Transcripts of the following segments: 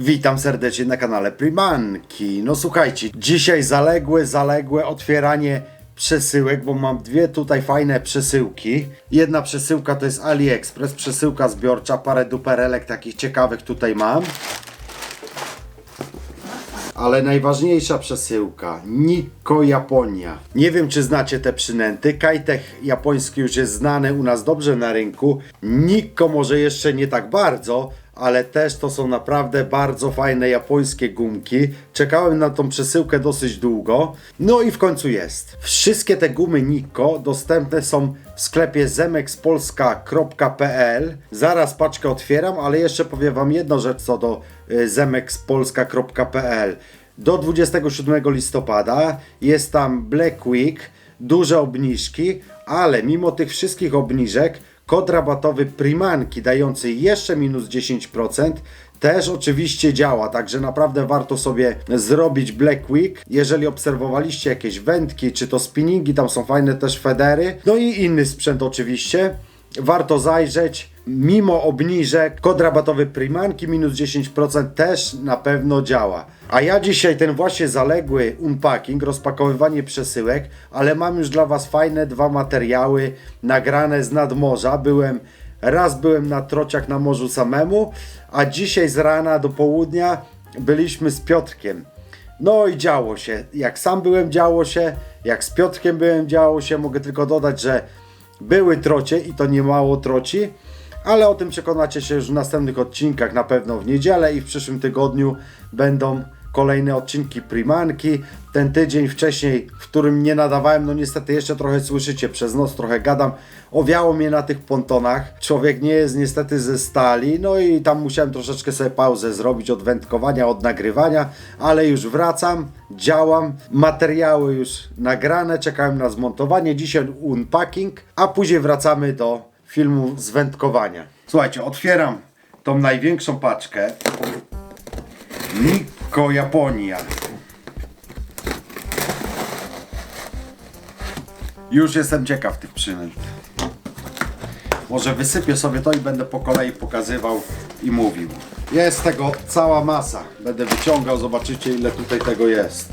Witam serdecznie na kanale Primanki. No słuchajcie, dzisiaj zaległe, zaległe otwieranie przesyłek, bo mam dwie tutaj fajne przesyłki. Jedna przesyłka to jest AliExpress, przesyłka zbiorcza, parę duperelek takich ciekawych tutaj mam. Ale najważniejsza przesyłka Nikko Japonia. Nie wiem, czy znacie te przynęty. Kajtech japoński już jest znany u nas dobrze na rynku. Nikko może jeszcze nie tak bardzo, ale też to są naprawdę bardzo fajne japońskie gumki. Czekałem na tą przesyłkę dosyć długo. No i w końcu jest. Wszystkie te gumy Nikko dostępne są w sklepie zemexpolska.pl. Zaraz paczkę otwieram, ale jeszcze powiem Wam jedną rzecz co do y, zemexpolska.pl. Do 27 listopada jest tam Black Week, duże obniżki, ale mimo tych wszystkich obniżek kod rabatowy Primanki dający jeszcze minus 10% też oczywiście działa, także naprawdę warto sobie zrobić Black Week. Jeżeli obserwowaliście jakieś wędki, czy to spinningi, tam są fajne też federy, no i inny sprzęt oczywiście. Warto zajrzeć. Mimo obniżek, kod rabatowy Primanki minus 10% też na pewno działa. A ja dzisiaj ten właśnie zaległy unpacking, rozpakowywanie przesyłek, ale mam już dla Was fajne dwa materiały nagrane z nadmorza. Byłem, raz byłem na trociach na morzu samemu, a dzisiaj z rana do południa byliśmy z Piotrkiem. No i działo się. Jak sam byłem, działo się. Jak z Piotrkiem byłem, działo się. Mogę tylko dodać, że były trocie i to nie mało troci, ale o tym przekonacie się już w następnych odcinkach, na pewno w niedzielę i w przyszłym tygodniu będą kolejne odcinki Primanki. Ten tydzień wcześniej, w którym nie nadawałem, no niestety jeszcze trochę słyszycie, przez noc trochę gadam, owiało mnie na tych pontonach. Człowiek nie jest niestety ze stali, no i tam musiałem troszeczkę sobie pauzę zrobić od wędkowania, od nagrywania, ale już wracam, działam, materiały już nagrane, czekałem na zmontowanie, dzisiaj unpacking, a później wracamy do filmu z wędkowania. Słuchajcie, otwieram tą największą paczkę. Nikko Japonia. Już jestem ciekaw tych przynęt. Może wysypię sobie to i będę po kolei pokazywał i mówił. Jest tego cała masa. Będę wyciągał, zobaczycie ile tutaj tego jest.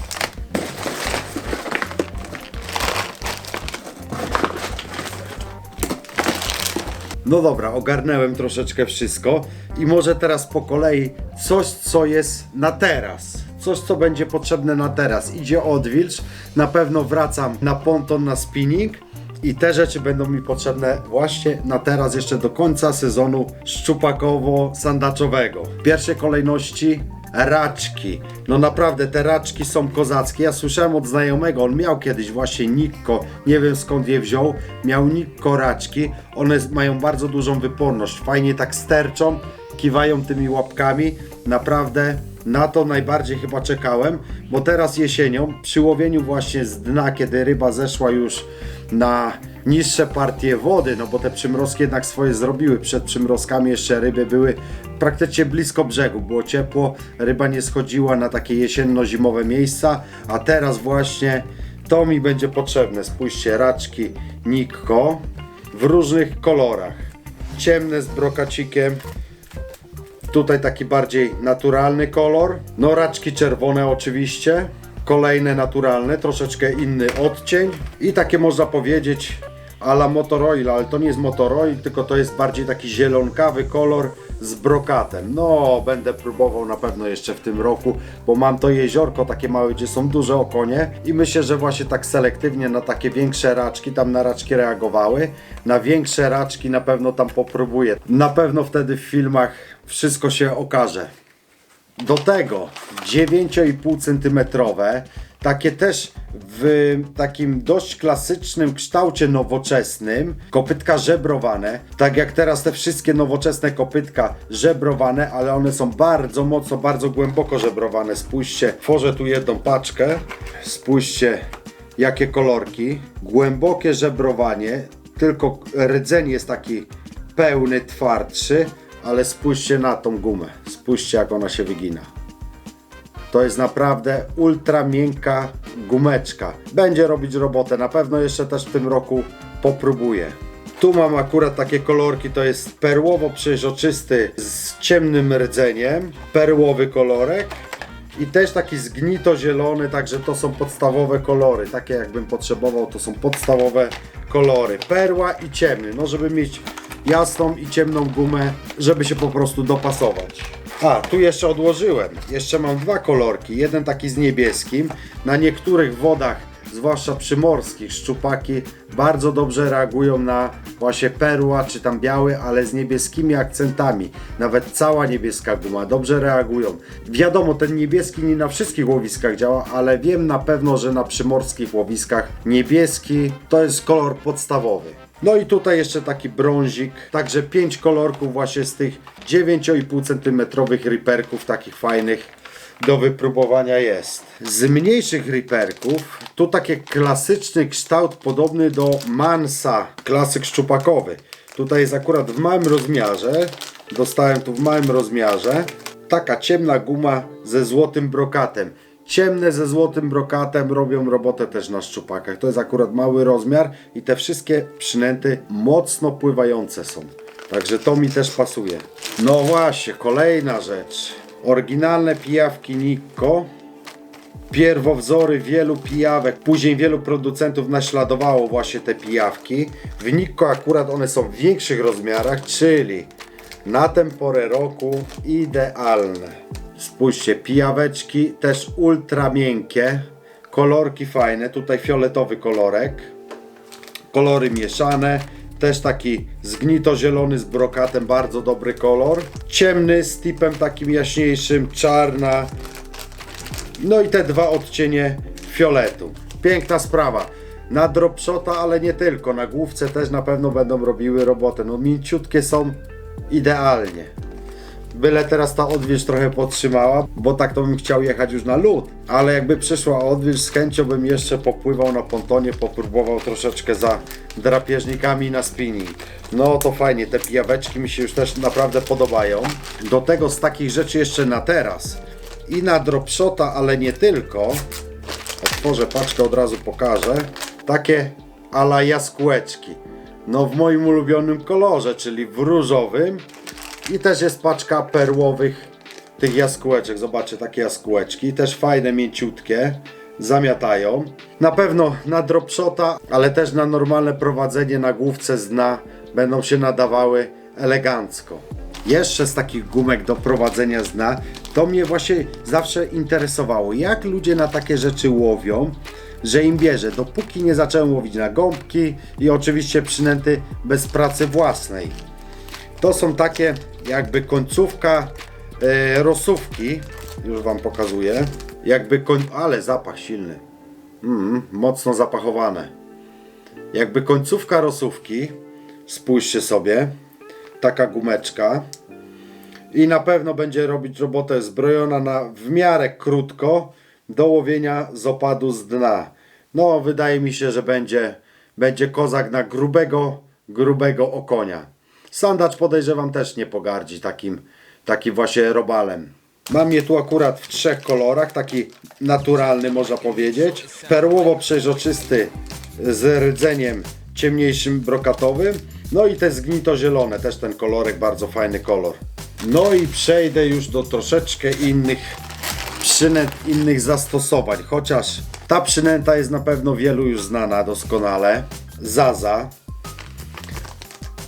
No dobra, ogarnąłem troszeczkę wszystko i może teraz po kolei coś, co jest na teraz. Coś, co będzie potrzebne na teraz. Idzie odwilż, na pewno wracam na ponton, na spinning i te rzeczy będą mi potrzebne właśnie na teraz, jeszcze do końca sezonu szczupakowo-sandaczowego. W pierwszej kolejności raczki. No naprawdę te raczki są kozackie. Ja słyszałem od znajomego, on miał kiedyś właśnie Nikko, nie wiem skąd je wziął, miał Nikko raczki. One mają bardzo dużą wyporność, fajnie tak sterczą, kiwają tymi łapkami. Naprawdę na to najbardziej chyba czekałem, bo teraz jesienią, przy łowieniu właśnie z dna, kiedy ryba zeszła już na niższe partie wody, no bo te przymrozki jednak swoje zrobiły. Przed przymrozkami jeszcze ryby były praktycznie blisko brzegu, było ciepło, ryba nie schodziła na takie jesienno-zimowe miejsca, a teraz właśnie to mi będzie potrzebne. Spójrzcie, raczki Nikko w różnych kolorach. Ciemne z brokacikiem, Tutaj taki bardziej naturalny kolor. No raczki czerwone oczywiście. Kolejne naturalne, troszeczkę inny odcień. I takie można powiedzieć ala Motorola, ale to nie jest Motorola, tylko to jest bardziej taki zielonkawy kolor z brokatem. No, będę próbował na pewno jeszcze w tym roku, bo mam to jeziorko takie małe, gdzie są duże okonie i myślę, że właśnie tak selektywnie na takie większe raczki, tam na raczki reagowały. Na większe raczki na pewno tam popróbuję. Na pewno wtedy w filmach wszystko się okaże. Do tego 9,5 cm, takie też w takim dość klasycznym kształcie nowoczesnym, kopytka żebrowane, tak jak teraz te wszystkie nowoczesne kopytka żebrowane, ale one są bardzo mocno, bardzo głęboko żebrowane. Spójrzcie, tworzę tu jedną paczkę, spójrzcie jakie kolorki, głębokie żebrowanie, tylko rdzeń jest taki pełny, twardszy, ale spójrzcie na tą gumę, spójrzcie jak ona się wygina. To jest naprawdę ultra miękka gumeczka. Będzie robić robotę, na pewno jeszcze też w tym roku popróbuję. Tu mam akurat takie kolorki, to jest perłowo przeźroczysty z ciemnym rdzeniem, perłowy kolorek. I też taki zgnito zielony, także to są podstawowe kolory, takie jakbym potrzebował, to są podstawowe kolory, perła i ciemny, no żeby mieć jasną i ciemną gumę, żeby się po prostu dopasować. A, tu jeszcze odłożyłem, jeszcze mam dwa kolorki, jeden taki z niebieskim, na niektórych wodach zwłaszcza przymorskich, szczupaki bardzo dobrze reagują na właśnie perła czy tam biały, ale z niebieskimi akcentami. Nawet cała niebieska guma dobrze reagują. Wiadomo, ten niebieski nie na wszystkich łowiskach działa, ale wiem na pewno, że na przymorskich łowiskach niebieski to jest kolor podstawowy. No i tutaj jeszcze taki brązik, także 5 kolorków właśnie z tych 9,5 cm riperków takich fajnych do wypróbowania jest. Z mniejszych riperków, tu taki klasyczny kształt podobny do Mansa, klasyk szczupakowy. Tutaj jest akurat w małym rozmiarze, dostałem tu w małym rozmiarze, taka ciemna guma ze złotym brokatem. Ciemne ze złotym brokatem robią robotę też na szczupakach. To jest akurat mały rozmiar i te wszystkie przynęty mocno pływające są. Także to mi też pasuje. No właśnie, kolejna rzecz. Oryginalne pijawki Nikko. Pierwowzory wielu pijawek, później wielu producentów naśladowało właśnie te pijawki. W Nikko akurat one są w większych rozmiarach, czyli na tę porę roku idealne. Spójrzcie, pijaweczki też ultra miękkie, kolorki fajne, tutaj fioletowy kolorek, kolory mieszane, też taki zgnito-zielony z brokatem, bardzo dobry kolor, ciemny z tipem takim jaśniejszym, czarna, no i te dwa odcienie fioletu. Piękna sprawa. Na dropshota, ale nie tylko, na główce też na pewno będą robiły robotę. No mięciutkie są idealnie. Byle teraz ta odwilż trochę podtrzymała, bo tak to bym chciał jechać już na lód. Ale jakby przyszła odwilż, z chęcią bym jeszcze popływał na pontonie, popróbował troszeczkę za drapieżnikami na spinning. No to fajnie, te pijaweczki mi się już też naprawdę podobają. Do tego z takich rzeczy jeszcze na teraz i na dropshota, ale nie tylko. Otworzę paczkę, od razu pokażę. Takie ala jaskółeczki. No w moim ulubionym kolorze, czyli w różowym. I też jest paczka perłowych tych jaskółeczek. Zobaczcie, takie jaskółeczki. Też fajne, mięciutkie. Zamiatają. Na pewno na dropshota, ale też na normalne prowadzenie na główce z dna będą się nadawały elegancko. Jeszcze z takich gumek do prowadzenia z dna, to mnie właśnie zawsze interesowało, jak ludzie na takie rzeczy łowią, że im bierze, dopóki nie zacząłem łowić na gąbki i oczywiście przynęty bez pracy własnej. To są takie jakby końcówka e, rosówki, już Wam pokazuję, jakby koń... ale zapach silny, mm, mocno zapachowane. Jakby końcówka rosówki, spójrzcie sobie, taka gumeczka i na pewno będzie robić robotę zbrojona na w miarę krótko do łowienia z opadu z dna. No, wydaje mi się, że będzie, będzie kozak na grubego, grubego okonia. Sandacz podejrzewam też nie pogardzi takim, takim właśnie robalem. Mam je tu akurat w trzech kolorach, taki naturalny można powiedzieć. Perłowo przeźroczysty z rdzeniem ciemniejszym brokatowym. No i te zgnito zielone, też ten kolorek, bardzo fajny kolor. No i przejdę już do troszeczkę innych przynęt, innych zastosowań, chociaż ta przynęta jest na pewno wielu już znana doskonale. Zaza,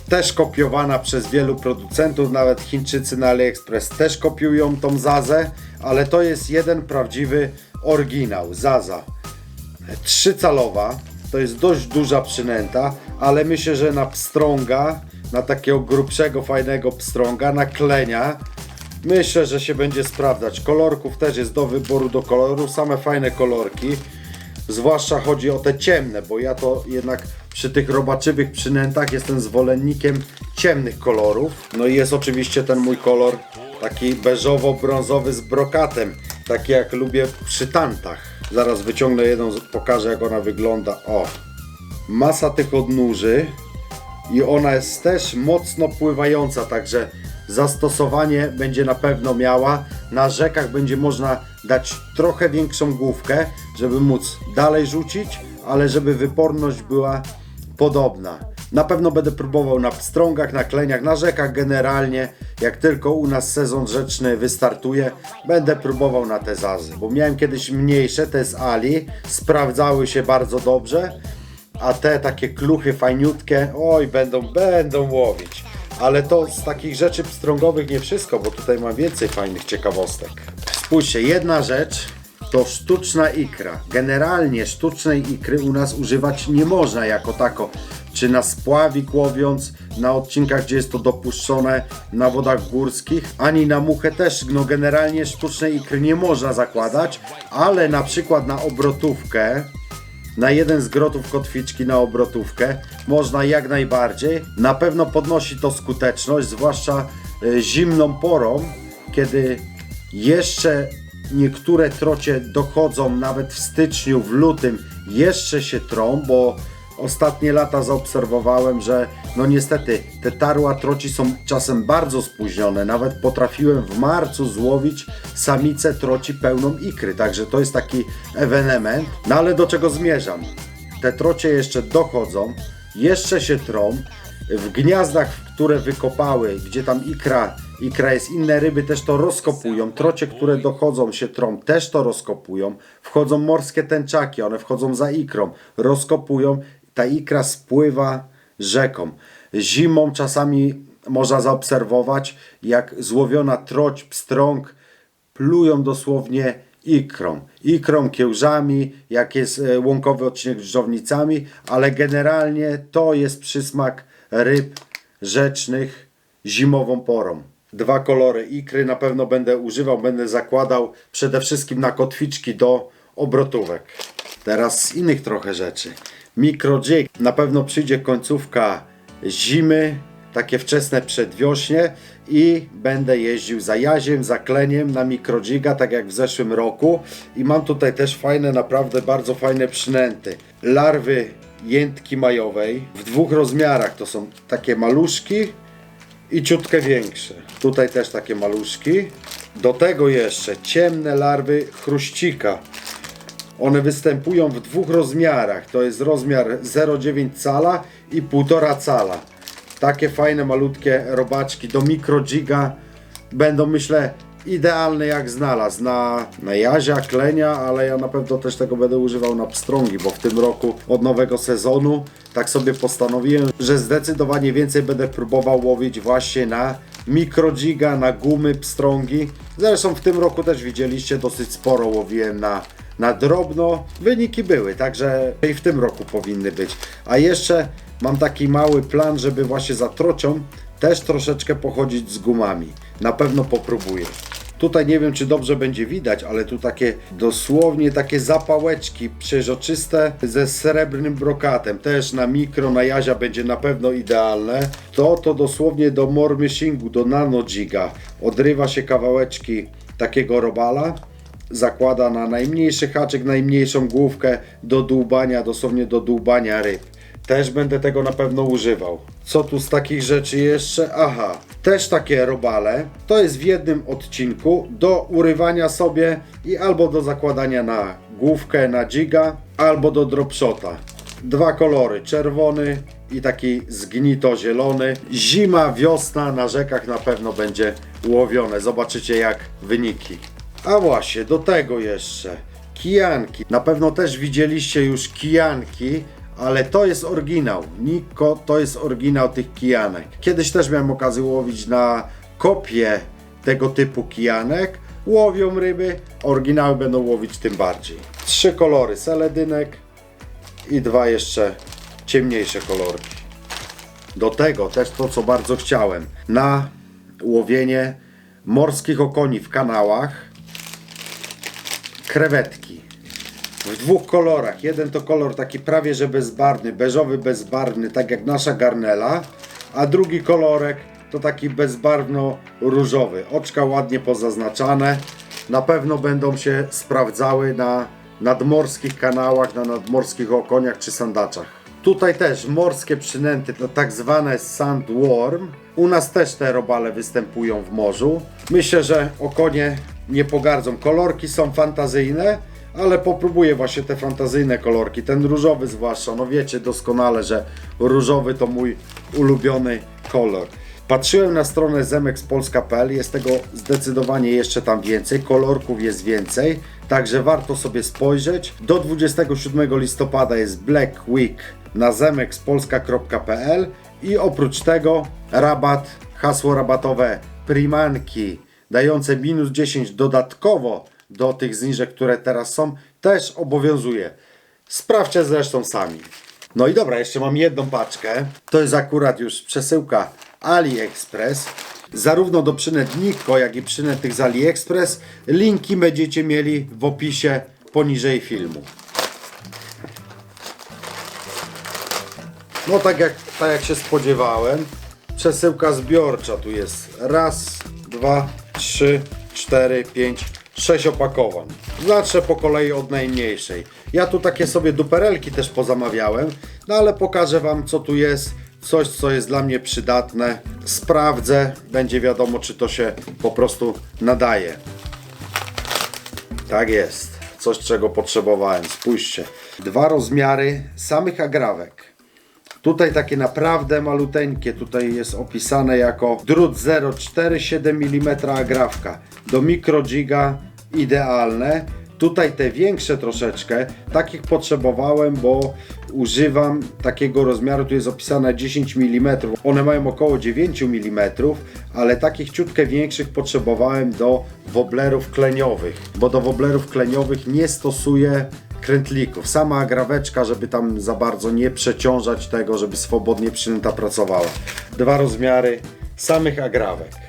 też kopiowana przez wielu producentów, nawet Chińczycy na AliExpress też kopiują tą Zazę, ale to jest jeden prawdziwy oryginał, Zaza. Trzycalowa, to jest dość duża przynęta, ale myślę, że na pstrąga, na takiego grubszego, fajnego pstrąga, na klenia, myślę, że się będzie sprawdzać. Kolorków też jest do wyboru do koloru, same fajne kolorki. Zwłaszcza chodzi o te ciemne, bo ja to jednak przy tych robaczywych przynętach jestem zwolennikiem ciemnych kolorów. No i jest oczywiście ten mój kolor taki beżowo-brązowy z brokatem, taki jak lubię przy tantach. Zaraz wyciągnę jedną, pokażę jak ona wygląda. O, masa tych odnóży i ona jest też mocno pływająca, także zastosowanie będzie na pewno miała. Na rzekach będzie można dać trochę większą główkę, żeby móc dalej rzucić, ale żeby wyporność była podobna. Na pewno będę próbował na pstrągach, na kleniach, na rzekach generalnie. Jak tylko u nas sezon rzeczny wystartuje, będę próbował na te zazy. Bo miałem kiedyś mniejsze, te z Ali, sprawdzały się bardzo dobrze. A te takie kluchy fajniutkie, oj, będą, będą łowić. Ale to z takich rzeczy pstrągowych nie wszystko, bo tutaj mam więcej fajnych ciekawostek. Spójrzcie, jedna rzecz to sztuczna ikra. Generalnie sztucznej ikry u nas używać nie można jako tako. Czy na spławik łowiąc, na odcinkach, gdzie jest to dopuszczone, na wodach górskich, ani na muchę też. No generalnie sztucznej ikry nie można zakładać, ale na przykład na obrotówkę, na jeden z grotów kotwiczki na obrotówkę można jak najbardziej. Na pewno podnosi to skuteczność, zwłaszcza e, zimną porą, kiedy jeszcze niektóre trocie dochodzą nawet w styczniu, w lutym jeszcze się trą, bo ostatnie lata zaobserwowałem, że no niestety te tarła troci są czasem bardzo spóźnione. Nawet potrafiłem w marcu złowić samicę troci pełną ikry, także to jest taki ewenement. No ale do czego zmierzam? Te trocie jeszcze dochodzą, jeszcze się trą. W gniazdach, które wykopały, gdzie tam ikra, ikra jest, inne ryby też to rozkopują. Trocie, które dochodzą się trą, też to rozkopują. Wchodzą morskie tęczaki, one wchodzą za ikrą, rozkopują. Ta ikra spływa rzeką. Zimą czasami można zaobserwować, jak złowiona troć, pstrąg plują dosłownie ikrą. Ikrą, kiełżami, jak jest e, łąkowy odcinek z żownicami, ale generalnie to jest przysmak ryb rzecznych zimową porą. Dwa kolory ikry na pewno będę używał, będę zakładał przede wszystkim na kotwiczki do obrotówek. Teraz z innych trochę rzeczy. Micro jig. Na pewno przyjdzie końcówka zimy, takie wczesne przedwiośnie i będę jeździł za jaziem, za kleniem na mikrodziga, tak jak w zeszłym roku. I mam tutaj też fajne, naprawdę bardzo fajne przynęty. Larwy jętki majowej w dwóch rozmiarach. To są takie maluszki i ciutkę większe. Tutaj też takie maluszki. Do tego jeszcze ciemne larwy chruścika. One występują w dwóch rozmiarach. To jest rozmiar 0,9 cala i 1,5 cala. Takie fajne, malutkie robaczki do mikrodziga będą, myślę, idealne jak znalazł na, na jazia, klenia, ale ja na pewno też tego będę używał na pstrągi, bo w tym roku od nowego sezonu tak sobie postanowiłem, że zdecydowanie więcej będę próbował łowić właśnie na mikrodziga, na gumy, pstrągi. Zresztą w tym roku też widzieliście, dosyć sporo łowiłem na na drobno wyniki były, także i w tym roku powinny być. A jeszcze mam taki mały plan, żeby właśnie za trocią też troszeczkę pochodzić z gumami. Na pewno popróbuję. Tutaj nie wiem, czy dobrze będzie widać, ale tu takie dosłownie takie zapałeczki przeźroczyste ze srebrnym brokatem. Też na mikro, na jazia będzie na pewno idealne. To to dosłownie do mormishingu, do nanojiga. Odrywa się kawałeczki takiego robala zakłada na najmniejszy haczyk, najmniejszą główkę do dłubania, dosłownie do dłubania ryb. Też będę tego na pewno używał. Co tu z takich rzeczy jeszcze? Aha, też takie robale. To jest w jednym odcinku do urywania sobie i albo do zakładania na główkę, na jiga, albo do dropshota. Dwa kolory, czerwony i taki zgnito-zielony. Zima, wiosna na rzekach na pewno będzie łowione. Zobaczycie jak wyniki. A właśnie, do tego jeszcze kijanki. Na pewno też widzieliście już kijanki, ale to jest oryginał. Niko to jest oryginał tych kijanek. Kiedyś też miałem okazję łowić na kopie tego typu kijanek. Łowią ryby, oryginały będą łowić tym bardziej. Trzy kolory seledynek i dwa jeszcze ciemniejsze kolorki. Do tego też to, co bardzo chciałem. Na łowienie morskich okoni w kanałach krewetki w dwóch kolorach. Jeden to kolor taki prawie że bezbarwny, beżowy bezbarwny, tak jak nasza garnela, a drugi kolorek to taki bezbarwno-różowy. Oczka ładnie pozaznaczane. Na pewno będą się sprawdzały na nadmorskich kanałach, na nadmorskich okoniach czy sandaczach. Tutaj też morskie przynęty, to tak zwane sandworm. U nas też te robale występują w morzu. Myślę, że okonie nie pogardzą. Kolorki są fantazyjne, ale popróbuję właśnie te fantazyjne kolorki, ten różowy zwłaszcza, no wiecie doskonale, że różowy to mój ulubiony kolor. Patrzyłem na stronę zemexpolska.pl, jest tego zdecydowanie jeszcze tam więcej, kolorków jest więcej, także warto sobie spojrzeć. Do 27 listopada jest Black Week na zemexpolska.pl i oprócz tego rabat, hasło rabatowe Primanki dające minus 10 dodatkowo do tych zniżek, które teraz są, też obowiązuje. Sprawdźcie zresztą sami. No i dobra, jeszcze mam jedną paczkę. To jest akurat już przesyłka AliExpress. Zarówno do przynet Nikko, jak i przynet tych z AliExpress. Linki będziecie mieli w opisie poniżej filmu. No tak jak, tak jak się spodziewałem, przesyłka zbiorcza tu jest. Raz, dwa, trzy, cztery, pięć, sześć opakowań. Zacznę po kolei od najmniejszej. Ja tu takie sobie duperelki też pozamawiałem, no ale pokażę Wam co tu jest. Coś, co jest dla mnie przydatne. Sprawdzę, będzie wiadomo, czy to się po prostu nadaje. Tak jest. Coś, czego potrzebowałem. Spójrzcie. Dwa rozmiary samych agrawek. Tutaj takie naprawdę maluteńkie, tutaj jest opisane jako drut 0,47 mm agrafka. Do mikrogiga idealne. Tutaj te większe troszeczkę, takich potrzebowałem, bo używam takiego rozmiaru, tu jest opisane 10 mm. One mają około 9 mm, ale takich ciutkę większych potrzebowałem do woblerów kleniowych, bo do woblerów kleniowych nie stosuję krętlików. Sama agraweczka, żeby tam za bardzo nie przeciążać tego, żeby swobodnie przynęta pracowała. Dwa rozmiary samych agrawek.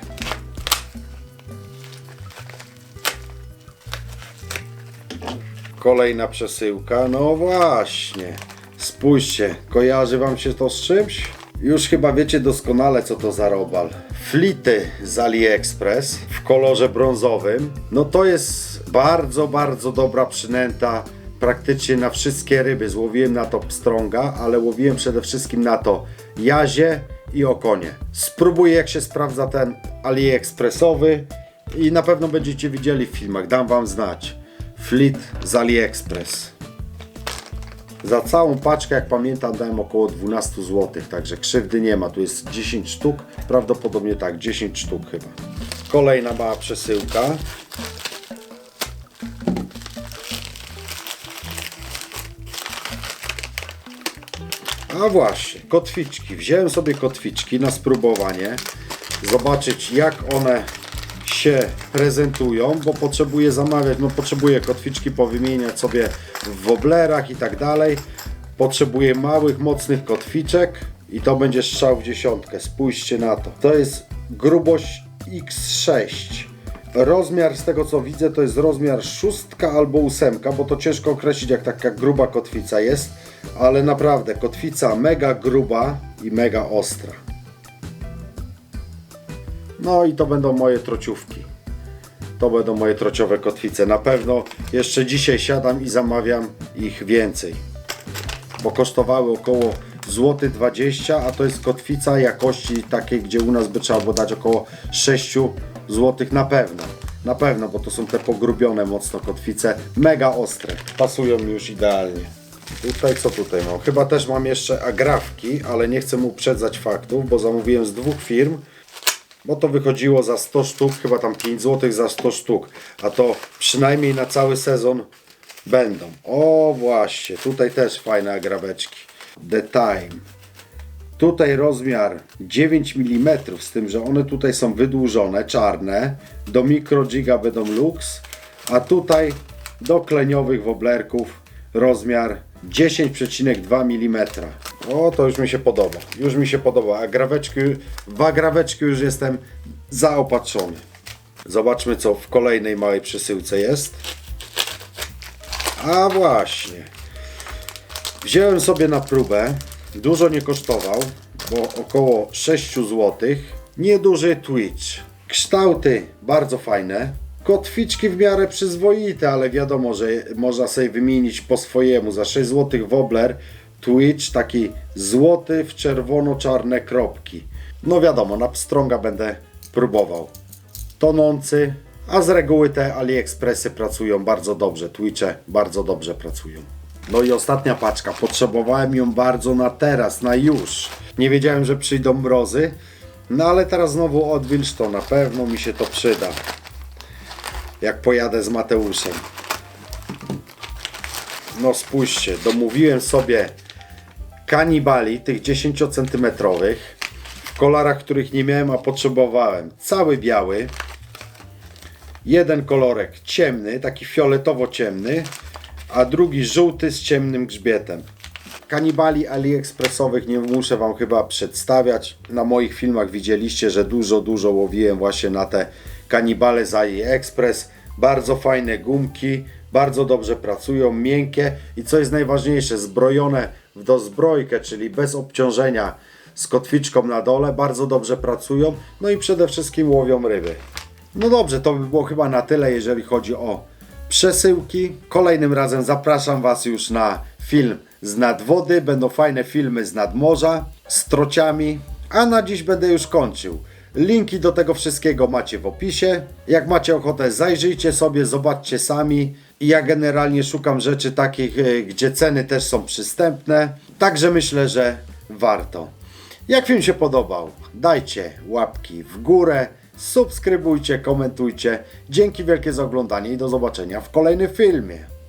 Kolejna przesyłka. No właśnie. Spójrzcie, kojarzy Wam się to z czymś? Już chyba wiecie doskonale, co to za robal. Flity z AliExpress w kolorze brązowym. No to jest bardzo, bardzo dobra przynęta praktycznie na wszystkie ryby. Złowiłem na to pstrąga, ale łowiłem przede wszystkim na to jazie i okonie. Spróbuję jak się sprawdza ten AliExpressowy i na pewno będziecie widzieli w filmach, dam Wam znać. Flit z AliExpress. Za całą paczkę, jak pamiętam, dałem około 12 zł, także krzywdy nie ma. Tu jest 10 sztuk, prawdopodobnie tak, 10 sztuk chyba. Kolejna mała przesyłka. A właśnie, kotwiczki. Wziąłem sobie kotwiczki na spróbowanie, zobaczyć jak one się prezentują, bo potrzebuję zamawiać, no potrzebuję kotwiczki powymieniać sobie w woblerach i tak dalej. Potrzebuję małych, mocnych kotwiczek i to będzie strzał w dziesiątkę. Spójrzcie na to. To jest grubość X6. Rozmiar z tego co widzę to jest rozmiar szóstka albo ósemka, bo to ciężko określić jak taka gruba kotwica jest, ale naprawdę kotwica mega gruba i mega ostra. No i to będą moje trociówki. To będą moje trociowe kotwice. Na pewno jeszcze dzisiaj siadam i zamawiam ich więcej. Bo kosztowały około złoty 20, a to jest kotwica jakości takiej, gdzie u nas by trzeba było dać około 6 zł na pewno. Na pewno, bo to są te pogrubione mocno kotwice, mega ostre. Pasują mi już idealnie. Tutaj co tutaj mam? Chyba też mam jeszcze agrafki, ale nie chcę mu uprzedzać faktów, bo zamówiłem z dwóch firm bo to wychodziło za 100 sztuk, chyba tam 5 zł za 100 sztuk, a to przynajmniej na cały sezon będą. O właśnie, tutaj też fajne agraweczki. The Time. Tutaj rozmiar 9 mm, z tym, że one tutaj są wydłużone, czarne, do mikrogiga będą lux, a tutaj do kleniowych woblerków rozmiar 10,2 mm. O, to już mi się podoba. Już mi się podoba. A graweczki, w agraweczki już jestem zaopatrzony. Zobaczmy, co w kolejnej małej przesyłce jest. A właśnie. Wziąłem sobie na próbę. Dużo nie kosztował, bo około 6 zł. Nieduży Twitch. Kształty bardzo fajne. Kotwiczki w miarę przyzwoite, ale wiadomo, że można sobie wymienić po swojemu. Za 6 zł wobbler Twitch taki złoty w czerwono-czarne kropki. No wiadomo, na pstrąga będę próbował. Tonący, A z reguły te AliExpressy pracują bardzo dobrze, Twitche bardzo dobrze pracują. No i ostatnia paczka, potrzebowałem ją bardzo na teraz, na już. Nie wiedziałem, że przyjdą mrozy, no ale teraz znowu odwilż to, na pewno mi się to przyda. Jak pojadę z Mateuszem. No spójrzcie, domówiłem sobie kanibali, tych 10 cm, w kolorach, których nie miałem, a potrzebowałem. Cały biały, jeden kolorek ciemny, taki fioletowo-ciemny, a drugi żółty z ciemnym grzbietem. Kanibali AliExpressowych nie muszę Wam chyba przedstawiać. Na moich filmach widzieliście, że dużo, dużo łowiłem właśnie na te kanibale z AliExpress. Bardzo fajne gumki, bardzo dobrze pracują, miękkie i co jest najważniejsze, zbrojone w dozbrojkę, czyli bez obciążenia z kotwiczką na dole, bardzo dobrze pracują, no i przede wszystkim łowią ryby. No dobrze, to by było chyba na tyle, jeżeli chodzi o przesyłki. Kolejnym razem zapraszam Was już na film z nadwody. Będą fajne filmy z nadmorza, z trociami. A na dziś będę już kończył. Linki do tego wszystkiego macie w opisie. Jak macie ochotę, zajrzyjcie sobie, zobaczcie sami. Ja generalnie szukam rzeczy takich, e, gdzie ceny też są przystępne. Także myślę, że warto. Jak film się podobał, dajcie łapki w górę, subskrybujcie, komentujcie. Dzięki wielkie za oglądanie i do zobaczenia w kolejnym filmie.